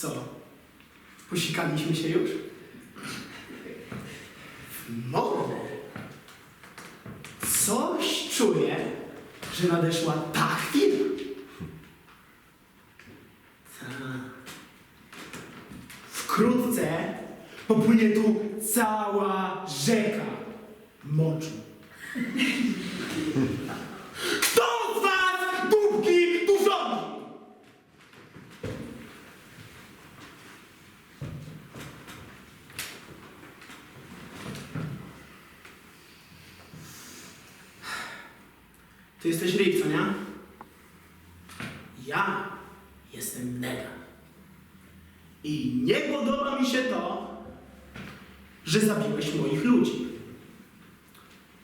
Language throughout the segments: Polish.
Co? Posikaliśmy się już? Mordę. Coś czuję, że nadeszła ta chwila. Ta. Wkrótce popłynie tu cała rzeka moczu. Kto z was dupki tu rządzi? Ty jesteś Rick, co nie? Ja jestem Negan. I nie podoba mi się to, że zabiłeś moich ludzi.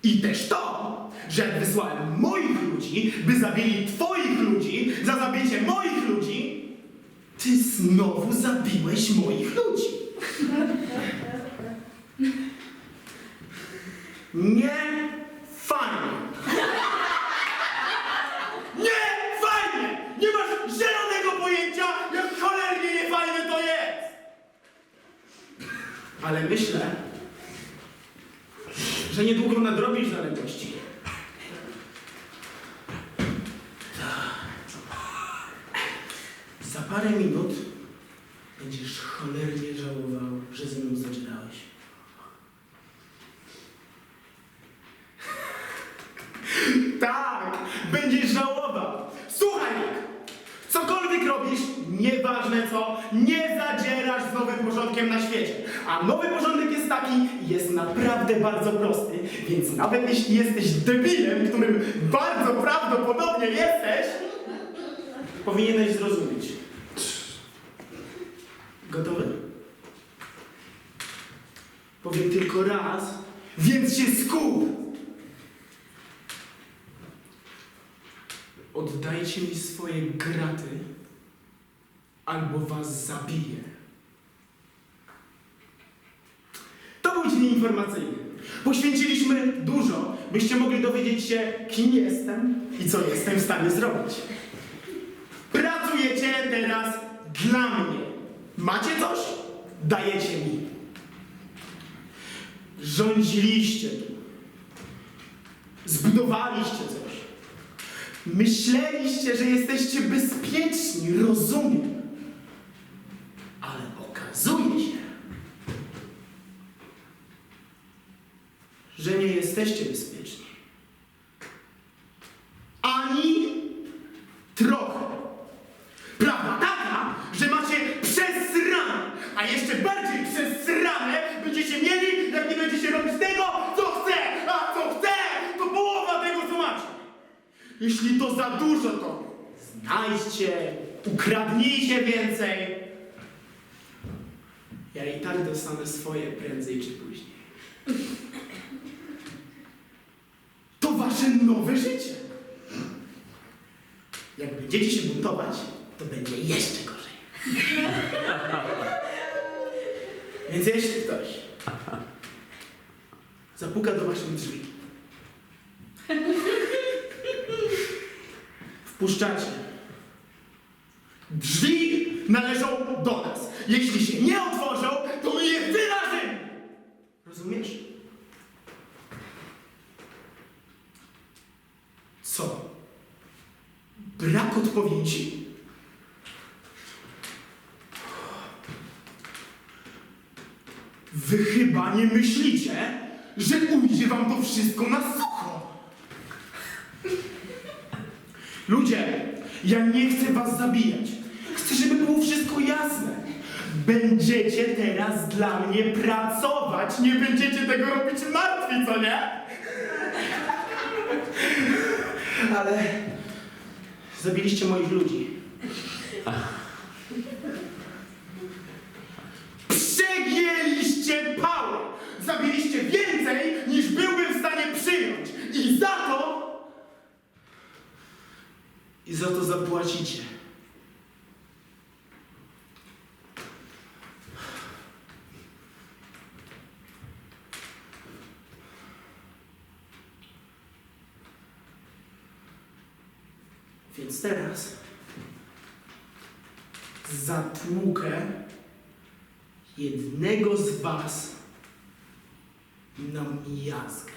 I też to, że wysłałem moich ludzi, by zabili twoich ludzi za zabicie moich ludzi, ty znowu zabiłeś moich ludzi. Nie fajnie. Nie fajnie! Nie masz zielonego pojęcia, jak cholernie niefajne to jest! Ale myślę, że niedługo nadrobisz zaległości. Za parę minut będziesz cholernie żałował, że ze mną zadzierałeś. Tak, będziesz żałował. Słuchaj, cokolwiek robisz, nieważne co, nie zadzierasz z nowym porządkiem na świecie. A nowy porządek jest taki, jest naprawdę bardzo prosty, więc nawet jeśli jesteś debilem, którym bardzo prawdopodobnie jesteś, powinieneś zrozumieć. Gotowy? Powiem tylko raz, więc się skup. Oddajcie mi swoje graty, albo was zabiję. To był dzień informacyjny. Poświęciliśmy dużo, byście mogli dowiedzieć się, kim jestem i co jestem w stanie zrobić. Pracujecie teraz dla mnie. Macie coś? Dajecie mi. Rządziliście. Zbudowaliście coś. Myśleliście, że jesteście bezpieczni, rozumiem. Ale okazuje się, że nie jesteście bezpieczni. Jeśli to za dużo, to znajdźcie, ukradnijcie więcej. Ja i tak dostanę swoje prędzej czy później. To wasze nowe życie. Jak będziecie się buntować, to będzie jeszcze gorzej. Więc jeśli ktoś zapuka do waszych drzwi, wpuszczacie. Drzwi należą do nas. Jeśli się nie otworzą, to my je wyrażymy. Rozumiesz? Co? Brak odpowiedzi? Wy chyba nie myślicie, że ujdzie wam to wszystko na sucho. Ludzie, ja nie chcę was zabijać. Chcę, żeby było wszystko jasne. Będziecie teraz dla mnie pracować. Nie będziecie tego robić martwi, co nie? Ale zabiliście moich ludzi. Przegięliście pałę! Zabiliście więcej, niż byłbym w stanie przyjąć. I za to... I za to zapłacicie. Więc teraz zatłukę jednego z was na miazgę.